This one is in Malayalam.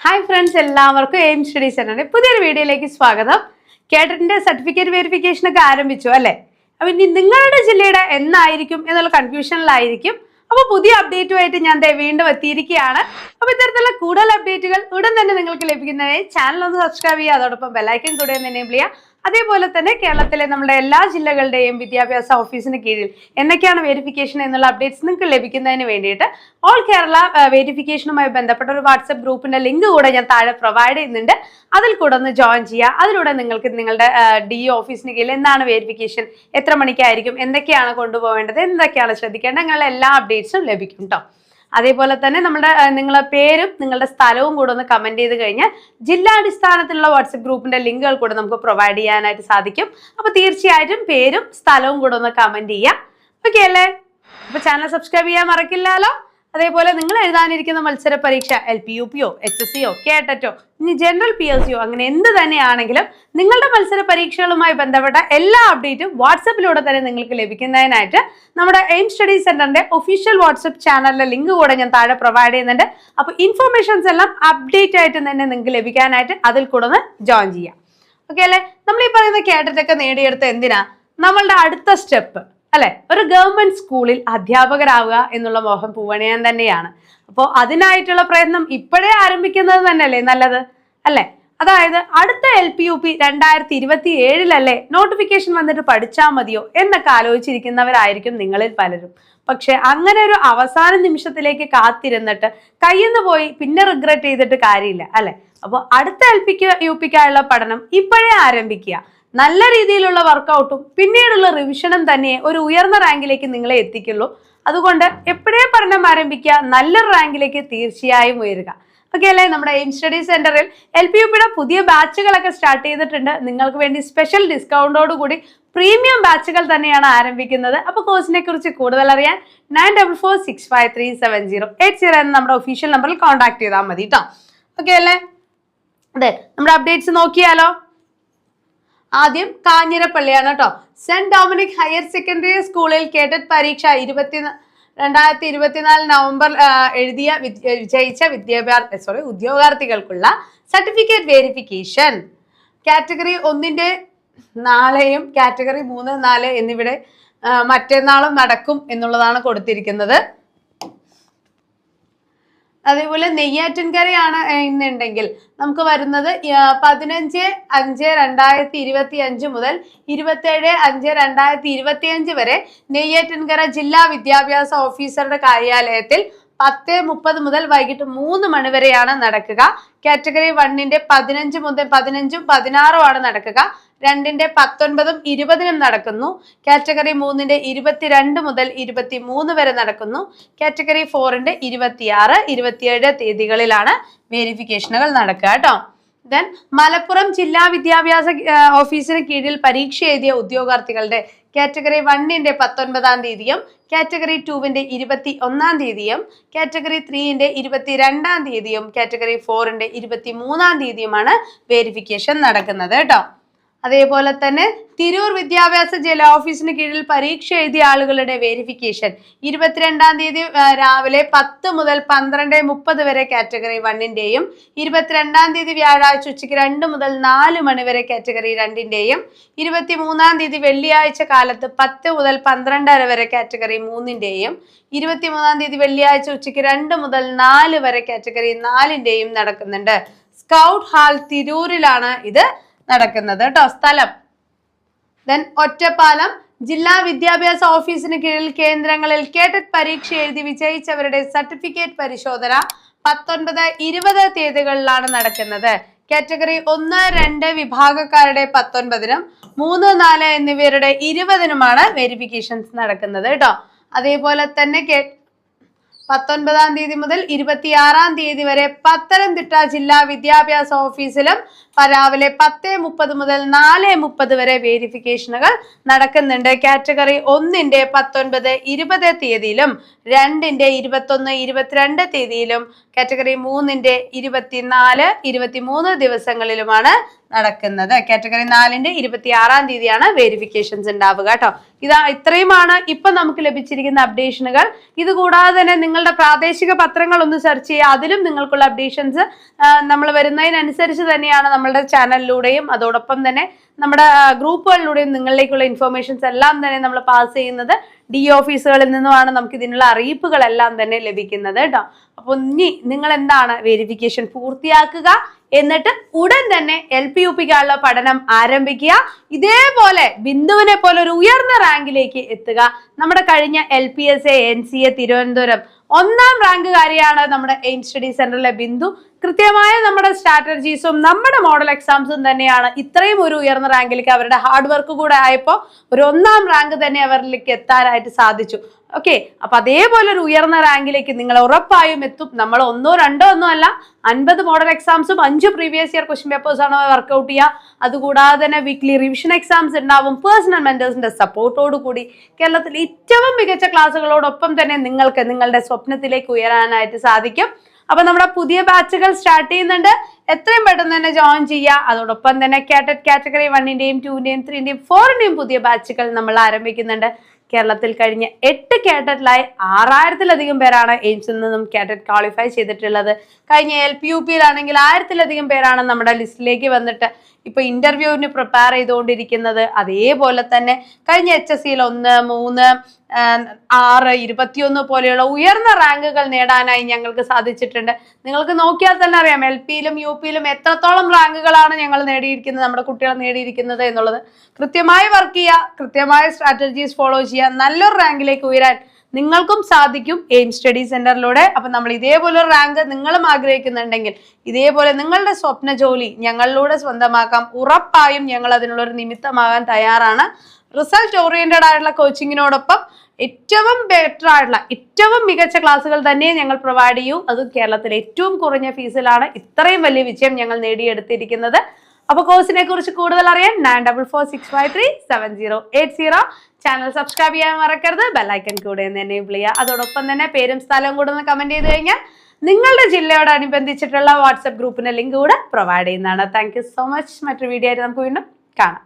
ഹായ് ഫ്രണ്ട്സ് എല്ലാവർക്കും എയിം സ്റ്റഡി സെന്ററിന്റെ പുതിയൊരു വീഡിയോയിലേക്ക് സ്വാഗതം. കേട്ടറിന്റെ സർട്ടിഫിക്കറ്റ് വെരിഫിക്കേഷൻ ഒക്കെ ആരംഭിച്ചു അല്ലേ? അപ്പൊ ഇനി നിങ്ങളുടെ ജില്ലയുടെ എന്നായിരിക്കും എന്നുള്ള കൺഫ്യൂഷനിലായിരിക്കും അപ്പൊ പുതിയ അപ്ഡേറ്റുമായിട്ട് ഞാൻ വീണ്ടും എത്തിയിരിക്കുകയാണ്. അപ്പൊ ഇത്തരത്തിലുള്ള കൂടുതൽ അപ്ഡേറ്റുകൾ ഉടൻ തന്നെ നിങ്ങൾക്ക് ലഭിക്കുന്നതിനായി ചാനൽ ഒന്ന് സബ്സ്ക്രൈബ് ചെയ്യുക. അതോടൊപ്പം ബെലൈക്കൻ കൂടെ ഒന്ന് എനേബിൾ ചെയ്യുക. അതേപോലെ തന്നെ കേരളത്തിലെ നമ്മുടെ എല്ലാ ജില്ലകളുടെയും വിദ്യാഭ്യാസ ഓഫീസിന് കീഴിൽ എന്നൊക്കെയാണ് വെരിഫിക്കേഷൻ എന്നുള്ള അപ്ഡേറ്റ്സ് നിങ്ങൾക്ക് ലഭിക്കുന്നതിന് വേണ്ടിയിട്ട് ഓൾ കേരള വെരിഫിക്കേഷനുമായി ബന്ധപ്പെട്ട ഒരു വാട്സപ്പ് ഗ്രൂപ്പിന്റെ ലിങ്ക് കൂടെ ഞാൻ താഴെ പ്രൊവൈഡ് ചെയ്യുന്നുണ്ട്. അതിൽ കൂടെ ഒന്ന് ജോയിൻ ചെയ്യുക. അതിലൂടെ നിങ്ങൾക്ക് നിങ്ങളുടെ ഡി ഓഫീസിന് കീഴിൽ എന്താണ് വെരിഫിക്കേഷൻ എത്ര മണിക്കായിരിക്കും എന്തൊക്കെയാണ് കൊണ്ടുപോകേണ്ടത് എന്തൊക്കെയാണ് ശ്രദ്ധിക്കേണ്ടത് അങ്ങനെയുള്ള എല്ലാ അപ്ഡേറ്റ്സും ലഭിക്കും കേട്ടോ അതേപോലെ തന്നെ നമ്മുടെ നിങ്ങളുടെ നിങ്ങളെ പേരും നിങ്ങളുടെ സ്ഥലവും കൂടെ ഒന്ന് കമന്റ് ചെയ്ത് കഴിഞ്ഞാൽ ജില്ലാടിസ്ഥാനത്തിലുള്ള വാട്സപ്പ് ഗ്രൂപ്പിന്റെ ലിങ്കുകൾ കൂടെ നമുക്ക് പ്രൊവൈഡ് ചെയ്യാനായിട്ട് സാധിക്കും. അപ്പൊ തീർച്ചയായിട്ടും പേരും സ്ഥലവും കൂടെ ഒന്ന് കമന്റ് ചെയ്യാം. ഓക്കെ അല്ലേ? അപ്പൊ ചാനൽ സബ്സ്ക്രൈബ് ചെയ്യാൻ മറക്കില്ലല്ലോ? അതേപോലെ നിങ്ങൾ എഴുതാനിരിക്കുന്ന മത്സര പരീക്ഷ എൽ പി യു പിയോ എച്ച് എസ് സിയോ കേട്ടറ്റോ ഇനി ജനറൽ പി എസ് സിയോ അങ്ങനെ എന്ത് തന്നെയാണെങ്കിലും നിങ്ങളുടെ മത്സര പരീക്ഷകളുമായി ബന്ധപ്പെട്ട എല്ലാ അപ്ഡേറ്റും വാട്സപ്പിലൂടെ തന്നെ നിങ്ങൾക്ക് ലഭിക്കുന്നതിനായിട്ട് നമ്മുടെ എയിം സ്റ്റഡി സെന്ററിന്റെ ഒഫീഷ്യൽ വാട്സപ്പ് ചാനലിലെ ലിങ്ക് കൂടെ ഞാൻ താഴെ പ്രൊവൈഡ് ചെയ്യുന്നുണ്ട്. അപ്പോൾ ഇൻഫർമേഷൻസ് എല്ലാം അപ്ഡേറ്റ് ആയിട്ട് തന്നെ നിങ്ങൾക്ക് ലഭിക്കാനായിട്ട് അതിൽ കൂടെ ഒന്ന് ജോയിൻ ചെയ്യാം ഓക്കെ അല്ലേ? നമ്മൾ ഈ പറയുന്ന കേട്ടിട്ടൊക്കെ നേടിയെടുത്ത് എന്തിനാ? നമ്മളുടെ അടുത്ത സ്റ്റെപ്പ് അല്ലെ? ഒരു ഗവൺമെന്റ് സ്കൂളിൽ അധ്യാപകരാവുക എന്നുള്ള മോഹം പൂവണിയാൻ തന്നെയാണ്. അപ്പോൾ അതിനായിട്ടുള്ള പ്രയത്നം ഇപ്പോഴേ ആരംഭിക്കുന്നത് തന്നെയല്ലേ നല്ലത്? അല്ലേ? അതായത് അടുത്ത എൽ പി യു പി രണ്ടായിരത്തി ഇരുപത്തി ഏഴിലല്ലേ നോട്ടിഫിക്കേഷൻ വന്നിട്ട് പഠിച്ചാൽ മതിയോ എന്നൊക്കെ ആലോചിച്ചിരിക്കുന്നവരായിരിക്കും നിങ്ങളിൽ പലരും. പക്ഷെ അങ്ങനെ ഒരു അവസാന നിമിഷത്തിലേക്ക് കാത്തിരുന്നിട്ട് കയ്യിന്ന് പോയി പിന്നെ റിഗ്രറ്റ് ചെയ്തിട്ട് കാര്യമില്ല അല്ലെ? അപ്പോൾ അടുത്ത എൽ പിക്ക് യു പിക്കായുള്ള പഠനം ഇപ്പോഴേ ആരംഭിക്കുക. നല്ല രീതിയിലുള്ള വർക്കൗട്ടും പിന്നീടുള്ള റിവിഷനും തന്നെ ഒരു ഉയർന്ന റാങ്കിലേക്ക് നിങ്ങളെ എത്തിക്കുള്ളൂ. അതുകൊണ്ട് എപ്പോഴേ പഠനം ആരംഭിക്കുക നല്ലൊരു റാങ്കിലേക്ക് തീർച്ചയായും ഉയരുക. ഓക്കെ അല്ലേ? നമ്മുടെ എയിം സ്റ്റഡി സെന്ററിൽ എൽ പി യു പിയുടെ പുതിയ ബാച്ചുകളൊക്കെ സ്റ്റാർട്ട് ചെയ്തിട്ടുണ്ട്. നിങ്ങൾക്ക് വേണ്ടി സ്പെഷ്യൽ ഡിസ്കൗണ്ടോട് കൂടി പ്രീമിയം ബാച്ചുകൾ തന്നെയാണ് ആരംഭിക്കുന്നത്. അപ്പോൾ കോഴ്സിനെ കുറിച്ച് കൂടുതൽ അറിയാൻ nine double four six five three seven zero eight zero എന്ന നമ്മുടെ ഒഫീഷ്യൽ നമ്പറിൽ കോൺടാക്ട് ചെയ്താൽ മതി കേട്ടോ ഓക്കെ അല്ലേ? അതെ നമ്മുടെ അപ്ഡേറ്റ്സ് നോക്കിയാലോ? ആദ്യം കാഞ്ഞിരപ്പള്ളിയാണ് കേട്ടോ സെന്റ് ഡൊമിനിക് ഹയർ സെക്കൻഡറി സ്കൂളിൽ കേട്ടറ്റ് പരീക്ഷ ഇരുപത്തി രണ്ടായിരത്തി ഇരുപത്തിനാല് നവംബർ എഴുതിയ വിജയിച്ച വിദ്യാഭ്യാസ സോറി ഉദ്യോഗാർത്ഥികൾക്കുള്ള സർട്ടിഫിക്കറ്റ് വെരിഫിക്കേഷൻ. കാറ്റഗറി ഒന്നിന്റെ നാളെയും കാറ്റഗറി മൂന്ന് നാല് എന്നിവിടെ മറ്റന്നാളും നടക്കും എന്നുള്ളതാണ് കൊടുത്തിരിക്കുന്നത്. അതേപോലെ നെയ്യാറ്റിൻകരയാണ് എന്നുണ്ടെങ്കിൽ നമുക്ക് വരുന്നത് പതിനഞ്ച് അഞ്ച് രണ്ടായിരത്തി ഇരുപത്തി അഞ്ച് മുതൽ ഇരുപത്തേഴ് അഞ്ച് രണ്ടായിരത്തി ഇരുപത്തി അഞ്ച് വരെ നെയ്യാറ്റിൻകര ജില്ലാ വിദ്യാഭ്യാസ ഓഫീസറുടെ കാര്യാലയത്തിൽ പത്ത് മുപ്പത് മുതൽ വൈകിട്ട് മൂന്ന് മണി വരെയാണ് നടക്കുക. കാറ്റഗറി വണ്ണിന്റെ പതിനഞ്ച് മുതൽ പതിനഞ്ചും പതിനാറും ആണ് നടക്കുക. രണ്ടിന്റെ പത്തൊൻപതും ഇരുപതിനും നടക്കുന്നു. കാറ്റഗറി മൂന്നിന്റെ ഇരുപത്തിരണ്ട് മുതൽ ഇരുപത്തി മൂന്ന് വരെ നടക്കുന്നു. കാറ്റഗറി ഫോറിന്റെ ഇരുപത്തിയാറ് ഇരുപത്തിയേഴ് തീയതികളിലാണ് വെരിഫിക്കേഷനുകൾ നടക്കുക കേട്ടോ. ദെൻ മലപ്പുറം ജില്ലാ വിദ്യാഭ്യാസ ഓഫീസിന് കീഴിൽ പരീക്ഷ എഴുതിയ ഉദ്യോഗാർത്ഥികളുടെ കാറ്റഗറി വണ്ണിന്റെ പത്തൊൻപതാം തീയതിയും കാറ്റഗറി ടുവിന്റെ ഇരുപത്തി ഒന്നാം തീയതിയും കാറ്റഗറി ത്രീന്റെ ഇരുപത്തി രണ്ടാം തീയതിയും കാറ്റഗറി ഫോറിന്റെ ഇരുപത്തി മൂന്നാം തീയതിയുമാണ് വെരിഫിക്കേഷൻ നടക്കുന്നത് കേട്ടോ. അതേപോലെ തന്നെ തിരൂർ വിദ്യാഭ്യാസ ജില്ലാ ഓഫീസിന് കീഴിൽ പരീക്ഷ എഴുതിയ ആളുകളുടെ വെരിഫിക്കേഷൻ ഇരുപത്തിരണ്ടാം തീയതി രാവിലെ പത്ത് മുതൽ പന്ത്രണ്ട് മുപ്പത് വരെ കാറ്റഗറി വണ്ണിന്റെയും ഇരുപത്തിരണ്ടാം തീയതി വ്യാഴാഴ്ച ഉച്ചയ്ക്ക് രണ്ട് മുതൽ നാല് മണി വരെ കാറ്റഗറി രണ്ടിന്റെയും ഇരുപത്തി മൂന്നാം തീയതി വെള്ളിയാഴ്ച കാലത്ത് പത്ത് മുതൽ പന്ത്രണ്ടര വരെ കാറ്റഗറി മൂന്നിന്റെയും ഇരുപത്തിമൂന്നാം തീയതി വെള്ളിയാഴ്ച ഉച്ചയ്ക്ക് രണ്ട് മുതൽ നാല് വരെ കാറ്റഗറി നാലിന്റെയും നടക്കുന്നുണ്ട്. സ്കൗട്ട് ഹാൾ തിരൂരിലാണ് ഇത് നടക്കുന്നത് കേട്ടോ സ്ഥലം. ദെൻ ഒറ്റപ്പാലം ജില്ലാ വിദ്യാഭ്യാസ ഓഫീസിന് കീഴിൽ കേന്ദ്രങ്ങളിൽ കേട്ടറ്റ് പരീക്ഷ എഴുതി വിജയിച്ചവരുടെ സർട്ടിഫിക്കറ്റ് പരിശോധന പത്തൊൻപത് ഇരുപത് തീയതികളിലാണ് നടക്കുന്നത്. കാറ്റഗറി ഒന്ന് രണ്ട് വിഭാഗക്കാരുടെ പത്തൊൻപതിനും മൂന്ന് നാല് എന്നിവരുടെ ഇരുപതിനുമാണ് വെരിഫിക്കേഷൻസ് നടക്കുന്നത് കേട്ടോ. അതേപോലെ തന്നെ പത്തൊൻപതാം തീയതി മുതൽ ഇരുപത്തിയാറാം തീയതി വരെ പത്തനംതിട്ട ജില്ലാ വിദ്യാഭ്യാസ ഓഫീസിലും രാവിലെ പത്ത് മുപ്പത് മുതൽ നാല് മുപ്പത് വരെ വേരിഫിക്കേഷനുകൾ നടക്കുന്നുണ്ട്. കാറ്റഗറി ഒന്നിന്റെ പത്തൊൻപത് ഇരുപത് തീയതിയിലും രണ്ടിന്റെ ഇരുപത്തൊന്ന് ഇരുപത്തിരണ്ട് തീയതിയിലും കാറ്റഗറി മൂന്നിന്റെ ഇരുപത്തിനാല് ഇരുപത്തിമൂന്ന് ദിവസങ്ങളിലുമാണ് നടക്കുന്നത്. കാറ്റഗറി നാലിന്റെ ഇരുപത്തി ആറാം തീയതിയാണ് വെരിഫിക്കേഷൻസ് ഉണ്ടാവുക കേട്ടോ. ഇതാ ഇത്രയുമാണ് ഇപ്പൊ നമുക്ക് ലഭിച്ചിരിക്കുന്ന അപ്ഡേഷനുകൾ ഇത് കൂടാതെ തന്നെ നിങ്ങളുടെ പ്രാദേശിക പത്രങ്ങൾ ഒന്ന് സെർച്ച് ചെയ്യുക. അതിലും നിങ്ങൾക്കുള്ള അപ്ഡേഷൻസ് നമ്മൾ വരുന്നതിനനുസരിച്ച് തന്നെയാണ് നമ്മളുടെ ചാനലിലൂടെയും അതോടൊപ്പം തന്നെ നമ്മുടെ ഗ്രൂപ്പുകളിലൂടെയും നിങ്ങളിലേക്കുള്ള ഇൻഫർമേഷൻസ് എല്ലാം തന്നെ നമ്മൾ പാസ് ചെയ്യുന്നത്. ഡി ഓഫീസുകളിൽ നിന്നുമാണ് നമുക്ക് ഇതിനുള്ള അറിയിപ്പുകളെല്ലാം തന്നെ ലഭിക്കുന്നത് കേട്ടോ. അപ്പോൾ ഇനി നിങ്ങൾ എന്താണ് വെരിഫിക്കേഷൻ പൂർത്തിയാക്കുക? എന്നിട്ട് ഉടൻ തന്നെ എൽ പി യു പിക്കാനുള്ള പഠനം ആരംഭിക്കുക. ഇതേപോലെ ബിന്ദുവിനെ പോലെ ഒരു ഉയർന്ന റാങ്കിലേക്ക് എത്തുക. നമ്മുടെ കഴിഞ്ഞ L P S A N C A Thiruvananthapuram ഒന്നാം റാങ്കുകാരിയാണ് നമ്മുടെ എയിം സ്റ്റഡി സെന്ററിലെ ബിന്ദു. കൃത്യമായ നമ്മുടെ സ്ട്രാറ്റജീസും നമ്മുടെ മോഡൽ എക്സാംസും തന്നെയാണ് ഇത്രയും ഒരു ഉയർന്ന റാങ്കിലേക്ക് അവരുടെ ഹാർഡ് വർക്ക് കൂടെ ആയപ്പോൾ ഒരു ഒന്നാം റാങ്ക് തന്നെ അവരിലേക്ക് എത്താനായിട്ട് സാധിച്ചു. ഓക്കെ അപ്പൊ അതേപോലെ ഒരു ഉയർന്ന റാങ്കിലേക്ക് നിങ്ങൾ ഉറപ്പായും എത്തും. നമ്മൾ ഒന്നോ രണ്ടോ ഒന്നോ അല്ല അൻപത് മോഡൽ എക്സാംസും അഞ്ച് പ്രീവിയസ് ഇയർ ക്വസ്റ്റ്യൻ പേപ്പേഴ്സ് ആണ് വർക്കൗട്ട് ചെയ്യുക. അതുകൂടാതെ തന്നെ വീക്ക്ലി റിവിഷൻ എക്സാംസ് ഉണ്ടാവും. പേഴ്സണൽ മെന്റേഴ്സിന്റെ സപ്പോർട്ടോട് കൂടി കേരളത്തിൽ ഏറ്റവും മികച്ച ക്ലാസ്സുകളോടൊപ്പം തന്നെ നിങ്ങൾക്ക് നിങ്ങളുടെ സ്വപ്നത്തിലേക്ക് ഉയരാനായിട്ട് സാധിക്കും. അപ്പൊ നമ്മുടെ പുതിയ ബാച്ചുകൾ സ്റ്റാർട്ട് ചെയ്യുന്നുണ്ട്. എത്രയും പെട്ടെന്ന് തന്നെ ജോയിൻ ചെയ്യുക. അതോടൊപ്പം തന്നെ കാറ്ററ്റ് കാറ്റഗറി വണ്ണിന്റെയും ടൂന്റെയും ത്രീന്റെയും ഫോറിന്റെയും പുതിയ ബാച്ചുകൾ നമ്മൾ ആരംഭിക്കുന്നുണ്ട്. കേരളത്തിൽ കഴിഞ്ഞ എട്ട് കാറ്ററ്റിലായി ആറായിരത്തിലധികം പേരാണ് എയിംസിൽ നിന്നും കാറ്ററ്റ് ക്വാളിഫൈ ചെയ്തിട്ടുള്ളത്. കഴിഞ്ഞ എൽ പി യു പിയിലാണെങ്കിൽ ആയിരത്തിലധികം പേരാണ് നമ്മുടെ ലിസ്റ്റിലേക്ക് വന്നിട്ട് ഇപ്പൊ ഇന്റർവ്യൂവിന് പ്രിപ്പയർ ചെയ്തുകൊണ്ടിരിക്കുന്നത് അതേപോലെ തന്നെ കഴിഞ്ഞ എച്ച് എസ് സിയിൽ ഒന്ന് മൂന്ന് ആറ് ഇരുപത്തിയൊന്ന് പോലെയുള്ള ഉയർന്ന റാങ്കുകൾ നേടാനായി ഞങ്ങൾക്ക് സാധിച്ചിട്ടുണ്ട്. നിങ്ങൾക്ക് നോക്കിയാൽ തന്നെ അറിയാം എൽ പിയിലും യു പിയിലും എത്രത്തോളം റാങ്കുകളാണ് ഞങ്ങൾ നേടിയിരിക്കുന്നത് നമ്മുടെ കുട്ടികൾ നേടിയിരിക്കുന്നത് എന്നുള്ളത്. കൃത്യമായി വർക്ക് ചെയ്യുക കൃത്യമായ സ്ട്രാറ്റജീസ് ഫോളോ ചെയ്യുക നല്ലൊരു റാങ്കിലേക്ക് ഉയരാൻ നിങ്ങൾക്കും സാധിക്കും എയിം സ്റ്റഡി സെന്ററിലൂടെ. അപ്പൊ നമ്മൾ ഇതേപോലെ റാങ്ക് നിങ്ങളും ആഗ്രഹിക്കുന്നുണ്ടെങ്കിൽ ഇതേപോലെ നിങ്ങളുടെ സ്വപ്ന ജോലി ഞങ്ങളിലൂടെ സ്വന്തമാക്കാം. ഉറപ്പായും ഞങ്ങൾ അതിനുള്ള ഒരു നിമിത്തമാകാൻ തയ്യാറാണ്. റിസൾട്ട് ഓറിയന്റഡ് ആയിട്ടുള്ള കോച്ചിങ്ങിനോടൊപ്പം ഏറ്റവും ബെറ്റർ ആയിട്ടുള്ള ഏറ്റവും മികച്ച ക്ലാസ്സുകൾ തന്നെ ഞങ്ങൾ പ്രൊവൈഡ് ചെയ്യൂ. അത് കേരളത്തിലെ ഏറ്റവും കുറഞ്ഞ ഫീസിലാണ് ഇത്രയും വലിയ വിജയം ഞങ്ങൾ നേടിയെടുത്തിരിക്കുന്നത്. അപ്പോൾ കോഴ്സിനെ കുറിച്ച് കൂടുതൽ അറിയാൻ nine double four six five three seven zero eight zero channel subscribe ചെയ്യാൻ മറക്കരുത്. ബെല്ലൈക്കൻ കൂടെ ഒന്ന് എനേബിൾ ചെയ്യുക. അതോടൊപ്പം തന്നെ പേരും സ്ഥലവും കൂടെ ഒന്ന് കമന്റ് ചെയ്ത് കഴിഞ്ഞാൽ നിങ്ങളുടെ ജില്ലയോട് ജില്ലയോടനുബന്ധിച്ചിട്ടുള്ള വാട്സപ്പ് ഗ്രൂപ്പിന്റെ ലിങ്ക് കൂടെ പ്രൊവൈഡ് ചെയ്യുന്നതാണ്. താങ്ക് സോ മച്ച് മറ്റൊരു വീഡിയോ ആയിട്ട് നമുക്ക് വീണ്ടും കാണാം.